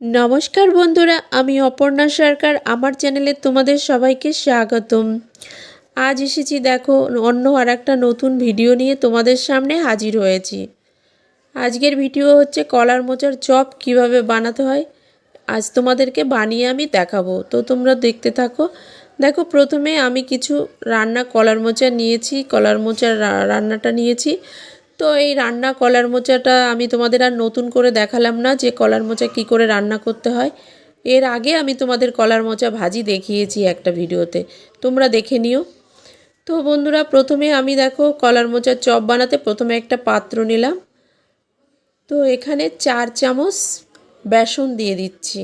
নমস্কার বন্ধুরা, আমি অপর্ণা সরকার। আমার চ্যানেলে তোমাদের সবাইকে স্বাগতম। আজ এসেছি, দেখো, অন্য আর একটা নতুন ভিডিও নিয়ে তোমাদের সামনে হাজির হয়েছি। আজকের ভিডিও হচ্ছে কলার মোচার চপ কীভাবে বানাতে হয়। আজ তোমাদেরকে বানিয়ে আমি দেখাবো। তো তোমরা দেখতে থাকো। দেখো, প্রথমে আমি কিছু রান্না কলার মোচা নিয়েছি, কলার মোচার রান্নাটা নিয়েছি। তো এই রান্না কলার মোচাটা আমি তোমাদের আর নতুন করে দেখালাম না যে কলার মোচা কী করে রান্না করতে হয়। এর আগে আমি তোমাদের কলার মোচা ভাজি দেখিয়েছি একটা ভিডিওতে। তোমরা দেখে নিও। তো বন্ধুরা, প্রথমে আমি দেখো কলার মোচার চপ বানাতে প্রথমে একটা পাত্র নিলাম। তো এখানে চার চামচ বেসন দিয়ে দিচ্ছি।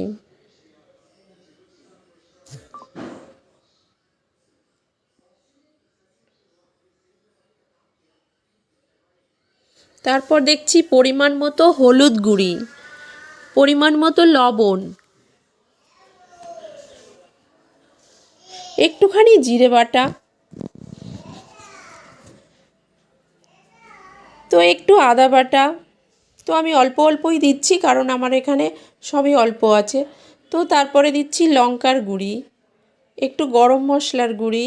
তারপর দেখছি পরিমাণ মতো হলুদ গুঁড়ি, পরিমাণ মতো লবণ, একটুখানি জিরে বাটা, তো একটু আদা বাটা, তো আমি অল্প অল্পই দিচ্ছি কারণ আমার এখানে সবই অল্প আছে, তো তারপরে দিচ্ছি লঙ্কার গুঁড়ি, একটু গরম মশলার গুঁড়ি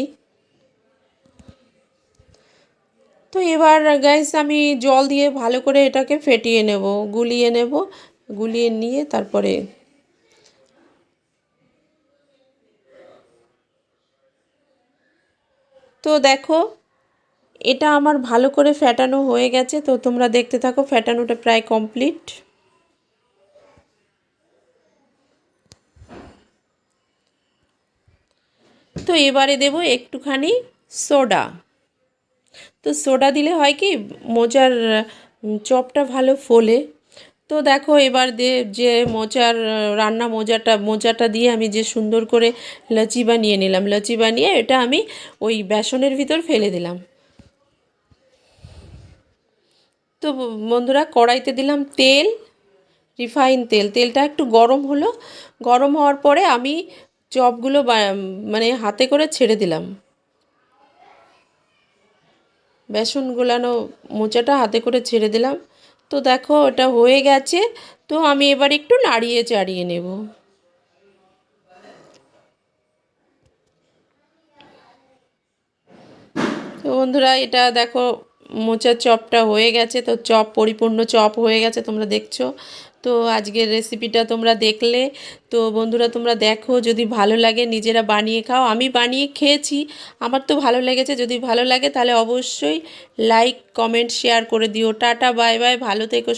তো এবার গাইস আমি জল দিয়ে ভালো করে এটাকে ফেটিয়ে নেব, গুলিয়ে নেব, গুলিয়ে নিয়ে তারপরে তো দেখো এটা আমার ভালো করে ফ্যাটানো হয়ে গেছে, তো তোমরা দেখতে থাকো ফ্যাটানোটা প্রায় কমপ্লিট তো এবারে দেব একটুখানি সোডা তো সোডা দিলে হয় কি মোচার চপটা ভালো ফোলে। তো দেখো এবার দে, যে মোচার রান্না মোজাটা মোজাটা দিয়ে আমি যে সুন্দর করে লচি বানিয়ে নিলাম। লচি বানিয়ে এটা আমি ওই বেসনের ভিতর ফেলে দিলাম। তো বন্ধুরা কড়াইতে দিলাম তেল, রিফাইন তেল। তেলটা একটু গরম হলো। গরম হওয়ার পরে আমি চপগুলো মানে হাতে করে ছেড়ে দিলাম। বেসন গোলানো মোচাটা হাতে করে ছেড়ে দিলাম। তো দেখো ওটা হয়ে গেছে। তো আমি এবার একটু নাড়িয়ে চাড়িয়ে নেব। তো বন্ধুরা, এটা দেখো, মোচার চপটা হয়ে গেছে। তো চপ, পরিপূর্ণ চপ হয়ে গেছে, তোমরা দেখছ। তো আজকের রেসিপিটা তোমরা দেখলে। তো বন্ধুরা, তোমরা দেখো, যদি ভালো লাগে নিজেরা বানিয়ে খাও। আমি বানিয়ে খেয়েছি। আমার তো ভালো লেগেছে। যদি ভালো লাগে তাহলে অবশ্যই লাইক কমেন্ট শেয়ার করে দিও। টাটা বাই বাই ভালো থেকো